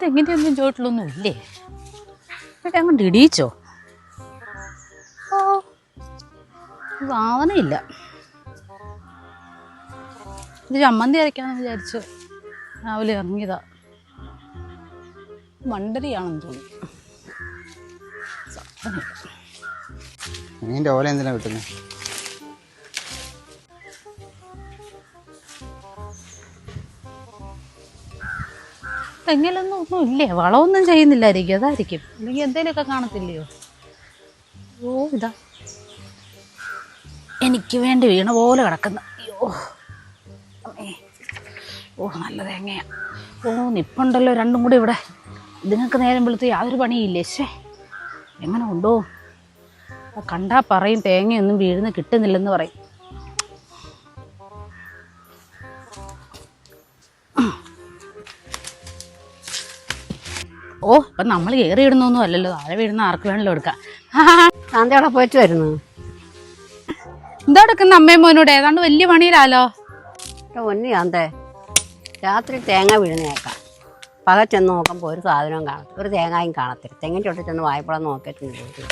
തെങ്ങിന്റെ ചോട്ടിലൊന്നും ഇല്ലേ? ഇവിടെ അങ്ങോട്ട് ഇടിയിച്ചോ സാധനമില്ല ഇത് ചമ്മന്തി അരയ്ക്കാമെന്ന് വിചാരിച്ചു രാവിലെ ഇറങ്ങിയതാ. മണ്ടരിയാണെന്ന് തോന്നി. സാധനമില്ല ഓല എന്തിനാ കിട്ടുന്നത് തെങ്ങിലൊന്നും ഒന്നും ഇല്ലേ വളമൊന്നും ചെയ്യുന്നില്ലായിരിക്കും. അതായിരിക്കും. അല്ലെങ്കിൽ എന്തേലുമൊക്കെ കാണത്തില്ലയോ? ഓ ഇതാ. എനിക്ക് വേണ്ടി വീണ പോലെ കിടക്കുന്ന. അയ്യോ. ഓ നല്ല തേങ്ങയാ. ഓ നിപ്പുണ്ടല്ലോ രണ്ടും കൂടി ഇവിടെ. ഇതിനൊക്കെ നേരം വെളുത്ത് യാതൊരു പണിയില്ലേ? ശേ എങ്ങനെ ഉണ്ടോ കണ്ടാ പറയും തേങ്ങയൊന്നും വീഴുന്ന കിട്ടുന്നില്ലെന്ന് പറയും. ഓ അപ്പൊ നമ്മൾ കയറി ഇടുന്നൊന്നും അല്ലല്ലോ. താഴെ വീഴുന്ന ആർക്ക് വേണമല്ലോ എടുക്കാം. ശാന്തി അവിടെ പോയിട്ട് വരുന്നു. എന്താ എടുക്കുന്ന അമ്മയും മോനോട്? ഏതാണ്ട് വലിയ പണിയിലാലോ? ഒന്നി ശാന്തേ രാത്രി തേങ്ങ വീഴുന്നേക്കാം പക ചെന്ന് നോക്കുമ്പോൾ ഒരു സാധനവും കാണത്തില്ല. ഒരു തേങ്ങയും കാണത്തില്ല. തെങ്ങിന്റെ ചൊട്ടി ചെന്ന് വായ്പളം നോക്കിയിട്ടുണ്ട്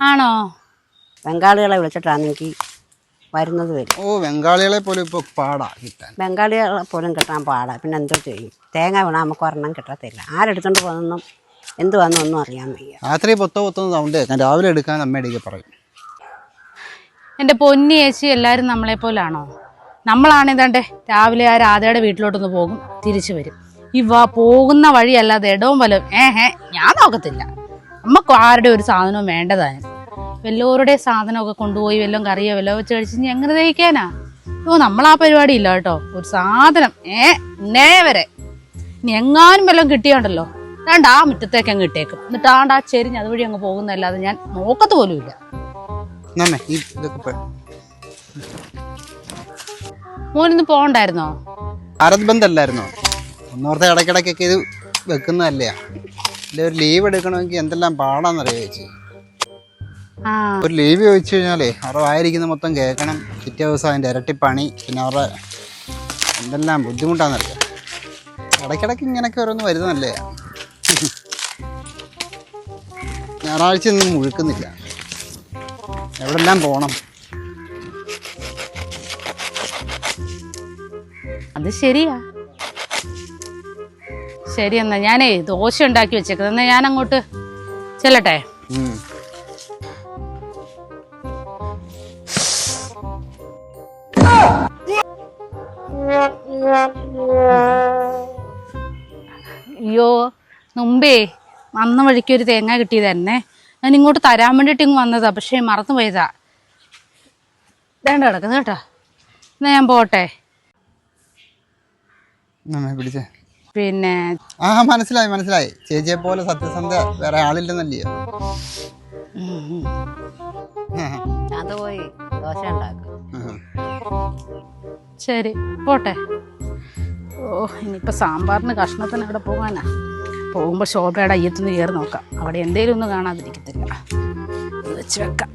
ആണോ? ബംഗാളികളെ വിളിച്ചിട്ടാണെങ്കിൽ വരുന്നത് വരും. ഓ ബംഗാളികളെ പോലും ഇപ്പോൾ പാടാ കിട്ടാൻ. ബംഗാളികളെ പോലും കിട്ടാൻ പാടാ. പിന്നെ എന്തോ ചെയ്യും. തേങ്ങ വീണാൽ നമുക്ക് ഒരെണ്ണം കിട്ടത്തില്ല. ആരെടുത്തോണ്ട് പോകുന്നൊന്നും എന്ത് വന്നൊന്നും അറിയാൻ വയ്യ. രാത്രി പൊത്തോ പൊത്തോ സൗണ്ട് രാവിലെ എടുക്കാൻ അമ്മയുടെ പറയും. എന്റെ പൊന്നി ചേച്ചി എല്ലാവരും നമ്മളെ പോലാണോ? നമ്മളാണിതാണ്ടേ രാവിലെ ആ രാധയുടെ വീട്ടിലോട്ടൊന്ന് പോകും. തിരിച്ചു വരും. ഇവ പോകുന്ന വഴിയല്ലാതെ ഇടവും വലവും. ഏഹേ ഞാൻ നോക്കത്തില്ല. നമുക്ക് ആരുടെ ഒരു സാധനവും വേണ്ടതാനും വല്ലവരുടെ സാധനമൊക്കെ കൊണ്ടുപോയി വല്ലതും കറിയോ വല്ലോ വെച്ച് കഴിച്ച് എങ്ങനെ തയ്ക്കാനാ ഓ നമ്മളാ പരിപാടി ഇല്ല കേട്ടോ. ഒരു സാധനം. ഏ ഇന്നേ വരെ. ഇനി എങ്ങാനും വല്ലതും കിട്ടിയോണ്ടല്ലോ. വേണ്ട ആ മുറ്റത്തേക്ക് അങ്ങ് ഇട്ടേക്കും. എന്നിട്ട് ആണ്ട് ആ ചെരിഞ്ഞ് അതുവഴി അങ്ങ് പോകുന്നല്ലാതെ ഞാൻ നോക്കത്ത് പോലും ഇല്ല. നമ്മേ ഇതൊക്കെ പോ- മോനിന്ന് പോകണ്ടായിരുന്നോ? ഭാരത് ബന്ദ് അല്ലായിരുന്നോ ഒന്നോർത്തെ ഇടയ്ക്കിടയ്ക്കൊക്കെ ഇത് വെക്കുന്നതല്ലേ? ഇല്ല ഒരു ലീവ് എടുക്കണമെങ്കിൽ എന്തെല്ലാം പാടാന്നറിയാ ചേച്ചി? ഒരു ലീവ് ചോദിച്ചു കഴിഞ്ഞാലേ അവരുടെ വായിരിക്കുന്ന മൊത്തം കേൾക്കണം. പിറ്റേ ദിവസം അതിന്റെ ഇരട്ടി പണി പിന്നെ അവരുടെ എന്തെല്ലാം ബുദ്ധിമുട്ടാണെന്നറിയാം ഇടയ്ക്കിടയ്ക്ക് ഇങ്ങനെയൊക്കെ ഓരോന്ന് വരുന്നതല്ലേ? ഞായറാഴ്ച ഒന്നും മുഴുക്കുന്നില്ല. എവിടെല്ലാം പോകണം അത് ശരിയാ. ശരി എന്നാ. ഞാനേ ദോശ ഉണ്ടാക്കി വെച്ചേക്കുന്നത് എന്നാ ഞാൻ അങ്ങോട്ട് ചെല്ലട്ടെ അയ്യോ മുമ്പേ വന്ന വഴിക്ക് ഒരു തേങ്ങ കിട്ടിയതന്നെ ഞാൻ ഇങ്ങോട്ട് തരാൻ വേണ്ടിയിട്ട് ഇങ്ങ് വന്നതാ പക്ഷേ മറന്നു പോയതാ. വേണ്ട കിടക്കുന്നു കേട്ടോ. എന്നാ ഞാൻ പോട്ടെ. പിടിച്ചേ. പിന്നെ ആ മനസ്സിലായി മനസ്സിലായി. ചേച്ചിയെ പോലെ സത്യസന്ധ വേറെ ആളില്ലെന്നല്ലയോ അത് പോയി. ദോശ ഉണ്ടാക്കും. ശരി പോട്ടെ. ഓ ഇനിയിപ്പോൾ സാമ്പാറിന് കഷ്ണത്തിന് അവിടെ പോകാനാ? പോകുമ്പോൾ ശോഭയുടെ അയ്യത്തുനിന്ന് കയറി നോക്കാം. അവിടെ എന്തേലും ഒന്നും കാണാതിരിക്കത്തില്ല. വെച്ച് വെക്കാം.